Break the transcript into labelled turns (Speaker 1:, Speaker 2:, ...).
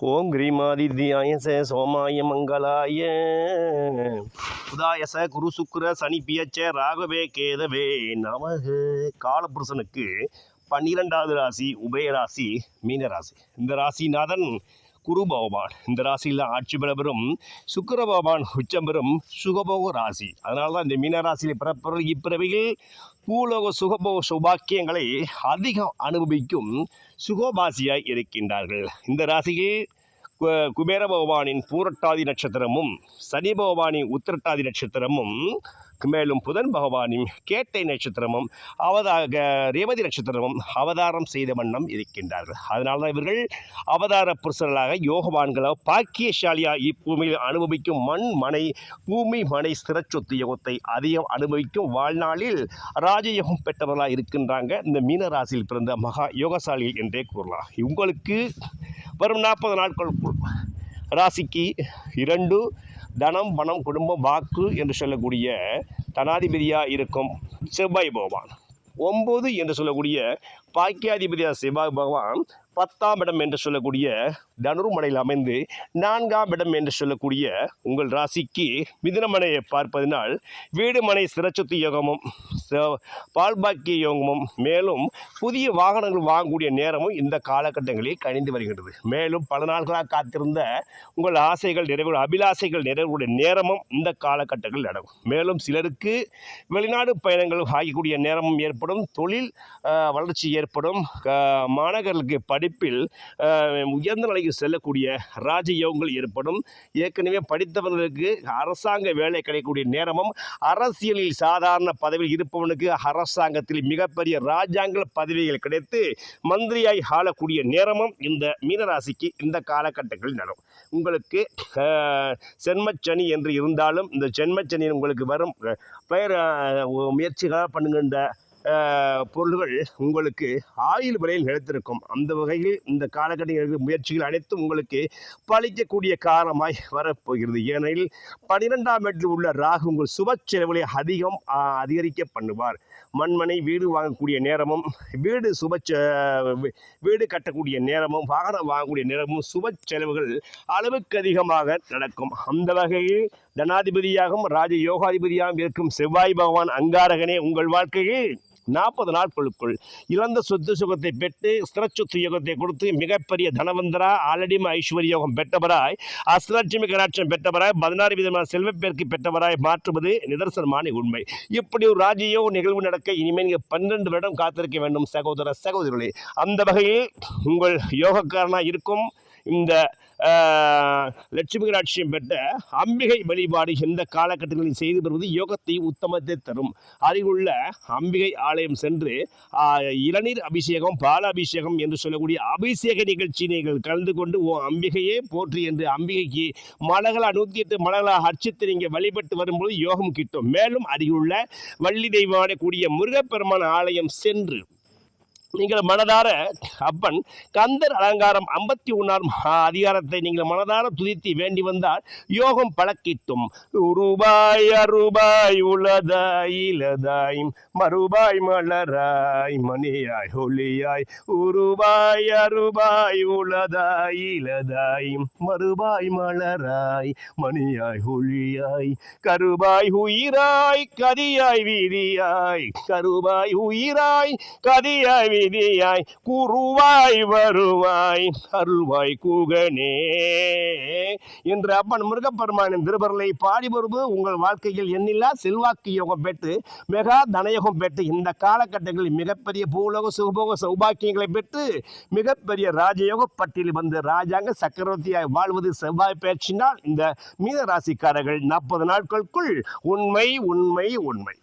Speaker 1: ஓம் கிரீமாதித்யாய ச சோமாய மங்களாய உதாயச குரு சுக்கர சனி பியச்ச ராகவே கேதவே நமக. காலபுருஷனுக்கு பன்னிரெண்டாவது ராசி உபயராசி மீனராசி. இந்த ராசிநாதன் குரு பகவான். இந்த ராசியில் ஆட்சி பிரபரும் பெறும் சுக்கிர பகவான் உச்சம் பெறும் சுகபோக ராசி. அதனால தான் இந்த மீனராசியில் பிறப்பவர்கள் இப்பிறவையில் பூலோக சுகபோக சௌபாக்கியங்களை அதிகம் அனுபவிக்கும் சுகோபாசியாய் இருக்கின்றார்கள். இந்த ராசியில் குபேர பகவானின் பூரட்டாதி நட்சத்திரமும் சனி பகவானின் உத்திரட்டாதி நட்சத்திரமும் மேலும் புதன் பகவானின் கேட்டை நட்சத்திரமும் அவதாக ரேவதி நட்சத்திரமும் அவதாரம் செய்த வண்ணம் இருக்கின்றார்கள். அதனால தான் இவர்கள் அவதார புருஷர்களாக யோகவான்களாக பாக்கியசாலியாக இப்பூமியில் அனுபவிக்கும் மண் மனை பூமி மனை ஸ்திரச்சொத்து யோகத்தை அதிகம் அனுபவிக்கும் வாழ்நாளில் ராஜயோகம் பெற்றவர்களாக இருக்கின்றாங்க. இந்த மீனராசியில் பிறந்த மகா யோகசாலி என்றே கூறலாம். உங்களுக்கு வரும் நாற்பது நாட்களுக்குள் ராசிக்கு இரண்டு தனம் பணம் குடும்பம் வாக்கு என்று சொல்லக்கூடிய தனாதிபதியாக இருக்கும் செவ்வாய் பகவான். ஒம்பது என்று சொல்லக்கூடிய பாக்கியாதிபதியாக சிவாய் பகவான் பத்தாம் இடம் என்று சொல்லக்கூடிய தனுர்மனையில் அமைந்து நான்காம் இடம் என்று சொல்லக்கூடிய உங்கள் ராசிக்கு மிதுனமனையை பார்ப்பதினால் வீடு மனை சிறச்சொத்து யோகமும் ச- பால்பாக்கிய யோகமும் மேலும் புதிய வாகனங்கள் வாங்கக்கூடிய நேரமும் இந்த காலகட்டங்களில் கணிந்து வருகின்றது. மேலும் பல நாட்களாக காத்திருந்த உங்கள் ஆசைகள் நிறைவு அபிலாசைகள் நிறைவுடைய நேரமும் இந்த காலகட்டங்களில் நடக்கும். மேலும் சிலருக்கு வெளிநாடு பயணங்கள் ஆகக்கூடிய நேரமும் ஏற்படும். தொழில் வளர்ச்சி ஏற்படும். மாணவர்களுக்கு படிப்பில் உயர்ந்த நிலைக்கு செல்லக்கூடிய ராஜயோகங்கள் ஏற்படும். ஏற்கனவே படித்தவர்களுக்கு அரசாங்க வேலை கிடைக்கக்கூடிய நேரமும் அரசியலில் சாதாரண பதவியில் இருப்பவனுக்கு அரசாங்கத்தில் மிகப்பெரிய ராஜாங்க பதவிகள் கிடைத்து மந்திரியாய் ஆளக்கூடிய நேரமும் இந்த மீனராசிக்கு இந்த காலகட்டங்களில் நடக்கும் உங்களுக்கு சென்மச்சனி என்று இருந்தாலும் இந்த சென்மச்சனி உங்களுக்கு வரும். பெயர் முயற்சிகளாக பண்ணுகின்ற பொருள்கள் உங்களுக்கு ஆயுள் விலையில் நிலைத்திருக்கும் அந்த வகையில் இந்த காலகட்டங்களில் முயற்சிகள் அனைத்தும் உங்களுக்கு பழிக்கக்கூடிய காரணமாய் வரப்போகிறது. ஏனெனில் பனிரெண்டாம் இடத்தில் உள்ள ராகு உங்கள் சுப செலவுகளை அதிகம் அதிகரிக்க பண்ணுவார். மண்மனை வீடு வாங்கக்கூடிய நேரமும் வீடு சுப வீடு கட்டக்கூடிய நேரமும் வாகனம் வாங்கக்கூடிய நேரமும் சுப செலவுகள் அளவுக்கு அதிகமாக நடக்கும். அந்த வகையில் தனாதிபதியாகவும் ராஜ யோகாதிபதியாகவும் இருக்கும் செவ்வாய் பகவான் அங்காரகனே உங்கள் வாழ்க்கையில் நாற்பது நாட்களுக்குள் இழந்த சொத்து சுகத்தை பெற்று ஸ்திரச்சொத்து யோகத்தை கொடுத்து மிகப்பெரிய தனவந்தரா ஆலடிம ஐஸ்வர்ய யோகம் பெற்றவராய் அஸ்தலட்சுமி கராட்சம் பெற்றவராய் பதினாறு விதமான செல்வப்பேருக்கு பெற்றவராய் மாற்றுவது நிதர்சனமான உண்மை. இப்படி ஒரு ராஜயோக நிகழ்வு நடக்க இனிமேல் நீங்கள் பன்னெண்டு வருடம் காத்திருக்க வேண்டும் சகோதர சகோதரிகளே. அந்த வகையில் உங்கள் யோகக்காரனாக இருக்கும் இந்த லட்சுமி கடாட்சியம் பெற்ற அம்பிகை வழிபாடு எந்த காலகட்டங்களில் செய்து வருவது யோகத்தை உத்தமத்தை தரும். அருகுள்ள அம்பிகை ஆலயம் சென்று இளநீர் அபிஷேகம் பால அபிஷேகம் என்று சொல்லக்கூடிய அபிஷேக நிகழ்ச்சி நீங்கள் கலந்து கொண்டு ஓ அம்பிகையே போற்றி என்று அம்பிகைக்கு மலகளா நூற்றி எட்டு மலகளாக அர்ச்சித்து நீங்கள் வழிபட்டு வரும்போது யோகம் கிட்டும். மேலும் அருகுள்ள வள்ளி தெய்வான கூடிய முருகப்பெருமான ஆலயம் சென்று நீங்கள் மனதார அப்பன் கந்தர் அலங்காரம் ஐம்பத்தி ஒன்றாம் அதிகாரத்தை நீங்கள் மனதார துதித்து வேண்டி வந்தால் யோகம் பழக்கித்தும். ரூபாய் அருபாய் உலதாய் இலதாய் மறுபாய் மலராய் மணியாய் ஒளியாய். உருபாய் அருபாய் உலதாய் இலதாய் மறுபாய் மலராய் மணியாய் ஒளியாய். கருபாய் உயிராய் கதியாய் வீதியாய். கருபாய் உயிராய் கதியாய் வீதியாய் குருவாய் வருவாய் அருள்வாய் கூகனே. என்று அப்பன் முருகப்பெருமானின் திருபரலை பாடி வருவது உங்கள் வாழ்க்கையில் எண்ணில்லா செல்வாக்கு யோகம் பெற்று மெகா தனயோகம் பெற்று இந்த காலகட்டங்களில் மிகப்பெரிய பூலோக சுகபோக சௌபாக்கியங்களை பெற்று மிகப்பெரிய ராஜயோக பட்டியலில் வந்து ராஜாங்க சக்கரவர்த்தியாய் வாழ்வது செவ்வாய் பேச்சினால் இந்த மீன ராசிக்காரர்கள் நாற்பது நாட்களுக்குள் உண்மை உண்மை உண்மை.